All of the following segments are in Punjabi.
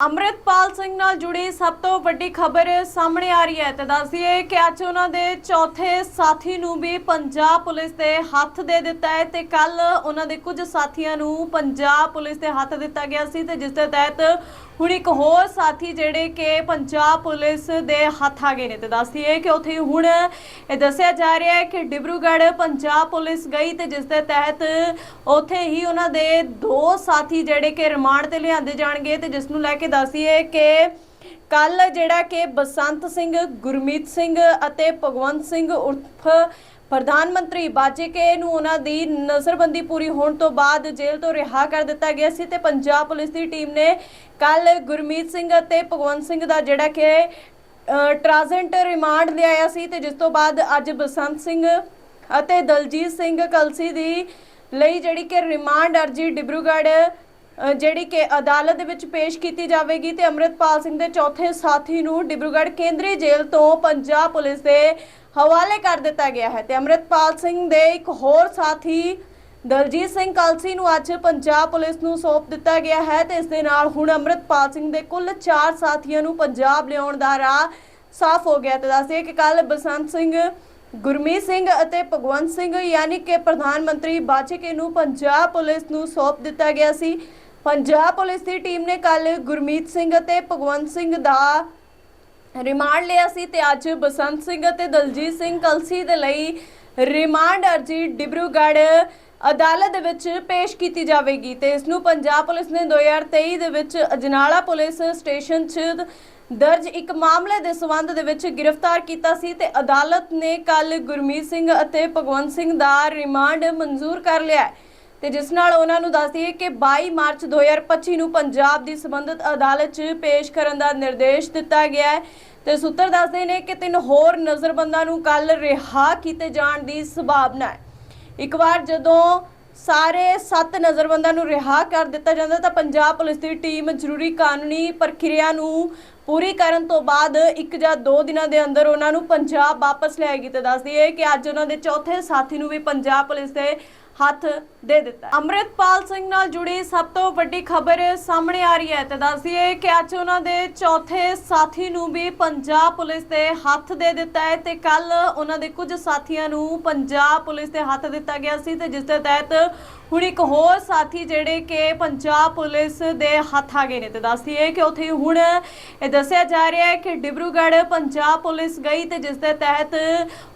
ਅੰਮ੍ਰਿਤਪਾਲ ਸਿੰਘ ਨਾਲ ਜੁੜੀ ਸਭ ਤੋਂ ਵੱਡੀ ਖਬਰ ਸਾਹਮਣੇ ਆ ਰਹੀ ਹੈ ਤੇ ਦੱਸਦੀਏ ਕਿ ਅੱਜ ਉਹਨਾਂ ਦੇ ਚੌਥੇ ਸਾਥੀ ਨੂੰ ਵੀ ਪੰਜਾਬ ਪੁਲਿਸ ਦੇ ਹੱਥ ਦੇ ਦਿੱਤਾ ਹੈ ਤੇ ਕੱਲ ਉਹਨਾਂ ਦੇ ਕੁਝ ਸਾਥੀਆਂ ਨੂੰ ਪੰਜਾਬ ਪੁਲਿਸ ਦੇ ਹੱਥ ਦਿੱਤਾ ਗਿਆ ਸੀ ਤੇ ਜਿਸ ਦੇ ਤਹਿਤ ਹੁਣ ਇੱਕ ਹੋਰ ਸਾਥੀ ਜਿਹੜੇ ਕਿ ਪੰਜਾਬ ਪੁਲਿਸ ਦੇ ਹੱਥ ਆ ਗਏ ਨੇ ਤੇ ਦੱਸਦੀਏ ਕਿ ਉੱਥੇ ਹੁਣ ਇਹ ਦੱਸਿਆ ਜਾ ਰਿਹਾ ਹੈ ਕਿ ਡਿਬਰੂਗੜ੍ਹ ਪੰਜਾਬ ਪੁਲਿਸ ਗਈ ਤੇ ਜਿਸ ਦੇ ਤਹਿਤ ਉੱਥੇ ਹੀ ਉਹਨਾਂ ਦੇ ਦੋ ਸਾਥੀ ਜਿਹੜੇ ਕਿ ਰਿਮਾਂਡ ਤੇ ਲਿਆਂਦੇ ਜਾਣਗੇ ਤੇ ਜਿਸ ਨੂੰ ਲੈ ਕੇ ਦੱਸੀਏ ਕਿ ਕੱਲ ਜਿਹੜਾ ਕਿ ਬਸੰਤ ਸਿੰਘ, ਗੁਰਮੀਤ ਸਿੰਘ ਅਤੇ ਭਗਵੰਤ ਸਿੰਘ ਉਰਫ ਪ੍ਰਧਾਨ ਮੰਤਰੀ ਬਾਜੇਕੇ ਨੂੰ ਉਹਨਾਂ ਦੀ ਨਜ਼ਰਬੰਦੀ ਪੂਰੀ ਹੋਣ ਤੋਂ ਬਾਅਦ ਜੇਲ੍ਹ ਤੋਂ ਰਿਹਾ ਕਰ ਦਿੱਤਾ ਗਿਆ ਸੀ ਤੇ ਪੰਜਾਬ ਪੁਲਿਸ ਦੀ ਟੀਮ ਨੇ ਕੱਲ ਗੁਰਮੀਤ ਸਿੰਘ ਅਤੇ ਭਗਵੰਤ ਸਿੰਘ ਦਾ ਜਿਹੜਾ ਕਿ ਟ੍ਰਾਂਜ਼ੈਂਟ ਰਿਮਾਂਡ ਲਿਆਇਆ ਸੀ ਤੇ ਜਿਸ ਤੋਂ ਬਾਅਦ ਅੱਜ ਬਸੰਤ ਸਿੰਘ ਅਤੇ ਦਲਜੀਤ ਸਿੰਘ ਕਲਸੀ ਦੀ ਲਈ ਜਿਹੜੀ ਕਿ ਰਿਮਾਂਡ ਅਰਜੀ ਡਿਬਰੂਗੜ੍ਹ ਜਿਹੜੀ ਕਿ ਅਦਾਲਤ ਦੇ ਵਿੱਚ ਪੇਸ਼ ਕੀਤੀ ਜਾਵੇਗੀ ਤੇ ਅੰਮ੍ਰਿਤਪਾਲ ਸਿੰਘ ਦੇ ਚੌਥੇ ਸਾਥੀ ਨੂੰ ਡਿਬਰੂਗੜ੍ਹ ਕੇਂਦਰੀ ਜੇਲ੍ਹ ਤੋਂ ਪੰਜਾਬ ਪੁਲਿਸ ਦੇ ਹਵਾਲੇ ਕਰ ਦਿੱਤਾ ਗਿਆ ਹੈ। ਤੇ ਅੰਮ੍ਰਿਤਪਾਲ ਸਿੰਘ ਦੇ ਇੱਕ ਹੋਰ ਸਾਥੀ ਦਲਜੀਤ ਸਿੰਘ ਕਲਸੀ ਨੂੰ ਅੱਜ ਪੰਜਾਬ ਪੁਲਿਸ ਨੂੰ ਸੌਂਪ ਦਿੱਤਾ ਗਿਆ ਹੈ ਤੇ ਇਸ ਦੇ ਨਾਲ ਹੁਣ ਅੰਮ੍ਰਿਤਪਾਲ ਸਿੰਘ ਦੇ ਕੁੱਲ 4 ਸਾਥੀਆਂ ਨੂੰ ਪੰਜਾਬ ਲਿਆਉਣ ਦਾ ਰਾਹ ਸਾਫ਼ ਹੋ ਗਿਆ ਤੇ ਦੱਸਦੇ ਕਿ ਕੱਲ ਬਸੰਤ ਸਿੰਘ, ਗੁਰਮੀਤ ਸਿੰਘ ਅਤੇ ਭਗਵੰਤ ਸਿੰਘ ਯਾਨੀ ਕਿ ਪ੍ਰਧਾਨ ਮੰਤਰੀ ਬਾਜੇਕੇ ਨੂੰ ਪੰਜਾਬ ਪੁਲਿਸ ਨੂੰ ਸੌਂਪ ਦਿੱਤਾ ਗਿਆ ਸੀ। ਪੰਜਾਬ ਪੁਲਿਸ ਦੀ ਟੀਮ ਨੇ ਕੱਲ ਗੁਰਮੀਤ ਸਿੰਘ ਅਤੇ ਭਗਵੰਤ ਸਿੰਘ ਦਾ ਰਿਮਾਂਡ ਲਿਆ ਸੀ ਤੇ ਅੱਜ ਬਸੰਤ ਸਿੰਘ ਅਤੇ ਦਲਜੀਤ ਸਿੰਘ ਕਲਸੀ ਦੇ ਲਈ ਰਿਮਾਂਡ ਅਰਜੀ ਡਿਬਰੂਗੜ੍ਹ ਅਦਾਲਤ ਦੇ ਵਿੱਚ ਪੇਸ਼ ਕੀਤੀ ਜਾਵੇਗੀ ਤੇ ਇਸ ਨੂੰ ਪੰਜਾਬ ਪੁਲਿਸ ਨੇ 2023 ਦੇ ਵਿੱਚ ਅਜਨਾਲਾ ਪੁਲਿਸ ਸਟੇਸ਼ਨ 'ਚ ਦਰਜ ਇੱਕ ਮਾਮਲੇ ਦੇ ਸਬੰਧ ਦੇ ਵਿੱਚ ਗ੍ਰਿਫਤਾਰ ਕੀਤਾ ਸੀ ਤੇ ਅਦਾਲਤ ਨੇ ਕੱਲ ਗੁਰਮੀਤ ਸਿੰਘ ਅਤੇ ਭਗਵੰਤ ਸਿੰਘ ਦਾ ਰਿਮਾਂਡ ਮਨਜ਼ੂਰ ਕਰ ਲਿਆ ਹੈ। ਤੇ ਜਿਸ ਨਾਲ ਉਹਨਾਂ ਨੂੰ ਦੱਸ ਦਈਏ ਕਿ 22 ਮਾਰਚ 2025 ਨੂੰ ਪੰਜਾਬ ਦੀ ਸੰਬੰਧਿਤ ਅਦਾਲਤ 'ਚ ਪੇਸ਼ ਕਰਨ ਦਾ ਨਿਰਦੇਸ਼ ਦਿੱਤਾ ਗਿਆ ਹੈ। ਤੇ ਸੂਤਰ ਦੱਸਦੇ ਨੇ ਕਿ ਤਿੰਨ ਹੋਰ ਨਜ਼ਰਬੰਦਾਂ ਨੂੰ ਕੱਲ ਰਿਹਾ ਕੀਤੇ ਜਾਣ ਦੀ ਸੰਭਾਵਨਾ ਹੈ। ਇੱਕ ਵਾਰ ਜਦੋਂ ਸਾਰੇ ਸੱਤ ਨਜ਼ਰਬੰਦਾਂ ਨੂੰ ਰਿਹਾ ਕਰ ਦਿੱਤਾ ਜਾਂਦਾ ਤਾਂ ਪੰਜਾਬ ਪੁਲਿਸ ਦੀ ਟੀਮ ਜ਼ਰੂਰੀ ਕਾਨੂੰਨੀ ਪ੍ਰਕਿਰਿਆ ਨੂੰ ਪੂਰੀ ਕਰਨ ਤੋਂ ਬਾਅਦ ਇੱਕ ਜਾਂ ਦੋ ਦਿਨਾਂ ਦੇ ਅੰਦਰ ਉਹਨਾਂ ਨੂੰ ਪੰਜਾਬ ਵਾਪਸ ਲਿਆਏਗੀ ਤੇ ਦੱਸਦੀ ਹੈ ਕਿ ਅੱਜ ਉਹਨਾਂ ਦੇ ਚੌਥੇ ਸਾਥੀ ਨੂੰ ਵੀ ਪੰਜਾਬ ਪੁਲਿਸ ਦੇ ਹੱਥ ਦੇ ਦਿੱਤਾ। ਅੰਮ੍ਰਿਤਪਾਲ ਸਿੰਘ ਨਾਲ ਜੁੜੀ ਸਭ ਤੋਂ ਵੱਡੀ ਖਬਰ ਸਾਹਮਣੇ ਆ ਰਹੀ ਹੈ ਤੇ ਦੱਸਦੀਏ ਕਿ ਅੱਜ ਉਹਨਾਂ ਦੇ ਚੌਥੇ ਸਾਥੀ ਨੂੰ ਵੀ ਪੰਜਾਬ ਪੁਲਿਸ ਦੇ ਹੱਥ ਦੇ ਦਿੱਤਾ ਹੈ ਤੇ ਕੱਲ ਉਹਨਾਂ ਦੇ ਕੁਝ ਸਾਥੀਆਂ ਨੂੰ ਪੰਜਾਬ ਪੁਲਿਸ ਦੇ ਹੱਥ ਦਿੱਤਾ ਗਿਆ ਸੀ ਤੇ ਜਿਸ ਦੇ ਤਹਿਤ ਹੁਣ ਇੱਕ ਹੋਰ ਸਾਥੀ ਜਿਹੜੇ ਕਿ ਪੰਜਾਬ ਪੁਲਿਸ ਦੇ ਹੱਥ ਆ ਗਏ ਨੇ ਤੇ ਦੱਸਦੀਏ ਕਿ ਉੱਥੇ ਹੁਣ ਇਹ ਦੱਸਿਆ ਜਾ ਰਿਹਾ ਹੈ ਕਿ ਡਿਬਰੂਗੜ੍ਹ ਪੰਜਾਬ ਪੁਲਿਸ ਗਈ ਤੇ ਜਿਸ ਦੇ ਤਹਿਤ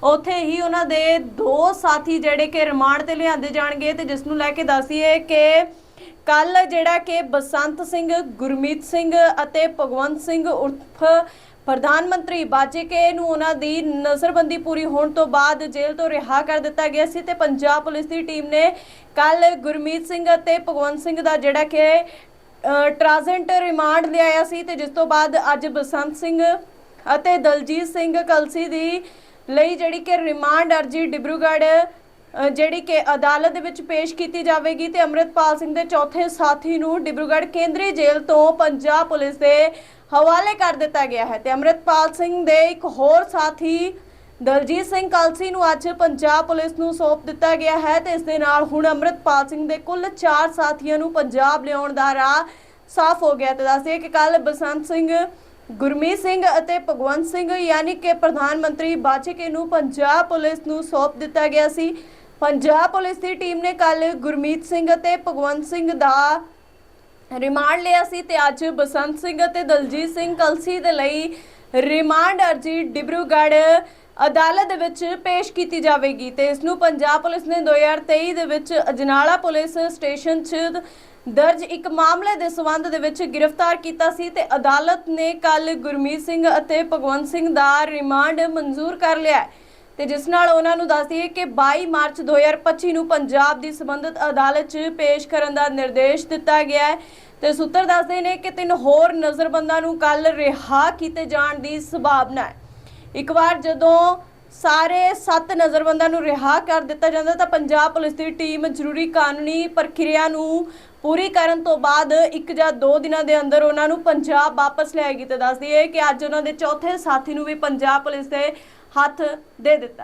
ਉੱਥੇ ਹੀ ਉਹਨਾਂ ਦੇ ਦੋ ਸਾਥੀ ਜਿਹੜੇ ਕਿ ਰਿਮਾਂਡ ਤੇ ਲਿਆਂਦੇ ਜਾਣਗੇ ਤੇ ਜਿਸ ਨੂੰ ਲੈ ਕੇ ਦੱਸੀਏ ਕਿ ਕੱਲ ਜਿਹੜਾ ਕਿ ਬਸੰਤ ਸਿੰਘ, ਗੁਰਮੀਤ ਸਿੰਘ ਅਤੇ ਭਗਵੰਤ ਸਿੰਘ ਉਰਫ ਪ੍ਰਧਾਨ ਮੰਤਰੀ ਬਾਜੇਕੇ ਨੂੰ ਉਹਨਾਂ ਦੀ ਨਜ਼ਰਬੰਦੀ ਪੂਰੀ ਹੋਣ ਤੋਂ ਬਾਅਦ ਜੇਲ੍ਹ ਤੋਂ ਰਿਹਾ ਕਰ ਦਿੱਤਾ ਗਿਆ ਸੀ ਤੇ ਪੰਜਾਬ ਪੁਲਿਸ ਦੀ ਟੀਮ ਨੇ ਕੱਲ ਗੁਰਮੀਤ ਸਿੰਘ ਅਤੇ ਭਗਵੰਤ ਸਿੰਘ ਦਾ ਜਿਹੜਾ ਕਿ ਟ੍ਰਾਂਜ਼ੈਂਟ ਰਿਮਾਂਡ ਲਿਆਇਆ ਸੀ ਤੇ ਜਿਸ ਤੋਂ ਬਾਅਦ ਅੱਜ ਬਸੰਤ ਸਿੰਘ ਅਤੇ ਦਲਜੀਤ ਸਿੰਘ ਕਲਸੀ ਦੀ ਲਈ ਜਿਹੜੀ ਕਿ ਰਿਮਾਂਡ ਅਰਜੀ ਡਿਬਰੂਗੜ੍ਹ ਜਿਹੜੀ ਕਿ ਅਦਾਲਤ ਦੇ ਵਿੱਚ ਪੇਸ਼ ਕੀਤੀ ਜਾਵੇਗੀ ਤੇ ਅੰਮ੍ਰਿਤਪਾਲ ਸਿੰਘ ਦੇ ਚੌਥੇ ਸਾਥੀ ਨੂੰ ਡਿਬਰੂਗੜ੍ਹ ਕੇਂਦਰੀ ਜੇਲ੍ਹ ਤੋਂ ਪੰਜਾਬ ਪੁਲਿਸ ਦੇ ਹਵਾਲੇ ਕਰ ਦਿੱਤਾ ਗਿਆ ਹੈ। ਤੇ ਅੰਮ੍ਰਿਤਪਾਲ ਸਿੰਘ ਦੇ ਇੱਕ ਹੋਰ ਸਾਥੀ ਦਲਜੀਤ ਸਿੰਘ ਕਲਸੀ ਨੂੰ ਅੱਜ ਪੰਜਾਬ ਪੁਲਿਸ ਨੂੰ ਸੌਂਪ ਦਿੱਤਾ ਗਿਆ ਹੈ ਤੇ ਇਸ ਦੇ ਨਾਲ ਹੁਣ ਅੰਮ੍ਰਿਤਪਾਲ ਸਿੰਘ ਦੇ ਕੁੱਲ 4 ਸਾਥੀਆਂ ਨੂੰ ਪੰਜਾਬ ਲਿਆਉਣ ਦਾ ਰਾਹ ਸਾਫ਼ ਹੋ ਗਿਆ ਤੇ ਦੱਸਦੇ ਕਿ ਕੱਲ ਬਸੰਤ ਸਿੰਘ, ਗੁਰਮੀਤ ਸਿੰਘ ਅਤੇ ਭਗਵੰਤ ਸਿੰਘ ਯਾਨੀ ਕਿ ਪ੍ਰਧਾਨ ਮੰਤਰੀ ਬਾਜਕੇ ਨੂੰ ਪੰਜਾਬ ਪੁਲਿਸ ਨੂੰ ਸੌਂਪ ਦਿੱਤਾ ਗਿਆ ਸੀ। ਪੰਜਾਬ ਪੁਲਿਸ ਦੀ ਟੀਮ ਨੇ ਕੱਲ ਗੁਰਮੀਤ ਸਿੰਘ ਅਤੇ ਭਗਵੰਤ ਸਿੰਘ ਦਾ ਰਿਮਾਂਡ ਲਿਆ ਸੀ ਤੇ ਅੱਜ ਬਸੰਤ ਸਿੰਘ ਅਤੇ ਦਲਜੀਤ ਸਿੰਘ ਕਲਸੀ ਦੇ ਲਈ ਰਿਮਾਂਡ ਅਰਜੀ ਡਿਬਰੂਗੜ੍ਹ ਅਦਾਲਤ ਦੇ ਵਿੱਚ ਪੇਸ਼ ਕੀਤੀ ਜਾਵੇਗੀ ਤੇ ਇਸ ਨੂੰ ਪੰਜਾਬ ਪੁਲਿਸ ਨੇ 2023 ਦੇ ਵਿੱਚ ਅਜਨਾਲਾ ਪੁਲਿਸ ਸਟੇਸ਼ਨ 'ਚ ਦਰਜ ਇੱਕ ਮਾਮਲੇ ਦੇ ਸਬੰਧ ਦੇ ਵਿੱਚ ਗ੍ਰਿਫਤਾਰ ਕੀਤਾ ਸੀ ਤੇ ਅਦਾਲਤ ਨੇ ਕੱਲ ਗੁਰਮੀਤ ਸਿੰਘ ਅਤੇ ਭਗਵੰਤ ਸਿੰਘ ਦਾ ਰਿਮਾਂਡ ਮਨਜ਼ੂਰ ਕਰ ਲਿਆ ਹੈ। ਤੇ ਜਿਸ ਨਾਲ ਉਹਨਾਂ ਨੂੰ ਦੱਸ ਦਈਏ ਕਿ 22 ਮਾਰਚ 2025 ਨੂੰ ਪੰਜਾਬ ਦੀ ਸੰਬੰਧਿਤ ਅਦਾਲਤ 'ਚ ਪੇਸ਼ ਕਰਨ ਦਾ ਨਿਰਦੇਸ਼ ਦਿੱਤਾ ਗਿਆ ਹੈ। ਤੇ ਸੂਤਰ ਦੱਸਦੇ ਨੇ ਕਿ ਤਿੰਨ ਹੋਰ ਨਜ਼ਰਬੰਦਾਂ ਨੂੰ ਕੱਲ ਰਿਹਾ ਕੀਤੇ ਜਾਣ ਦੀ ਸੰਭਾਵਨਾ ਹੈ। ਇੱਕ ਵਾਰ ਜਦੋਂ ਸਾਰੇ ਸੱਤ ਨਜ਼ਰਬੰਦਾਂ ਨੂੰ ਰਿਹਾ ਕਰ ਦਿੱਤਾ ਜਾਂਦਾ ਤਾਂ ਪੰਜਾਬ ਪੁਲਿਸ ਦੀ ਟੀਮ ਜ਼ਰੂਰੀ ਕਾਨੂੰਨੀ ਪ੍ਰਕਿਰਿਆ ਨੂੰ ਪੂਰੀ ਕਰਨ ਤੋਂ ਬਾਅਦ ਇੱਕ ਜਾਂ ਦੋ ਦਿਨਾਂ ਦੇ ਅੰਦਰ ਉਹਨਾਂ ਨੂੰ ਪੰਜਾਬ ਵਾਪਸ ਲਿਆਏਗੀ ਤੇ ਦੱਸਦੀ ਹੈ ਕਿ ਅੱਜ ਉਹਨਾਂ ਦੇ ਚੌਥੇ ਸਾਥੀ ਨੂੰ ਵੀ ਪੰਜਾਬ ਪੁਲਿਸ ਦੇ ਹੱਥ ਦੇ ਦਿੱਤਾ।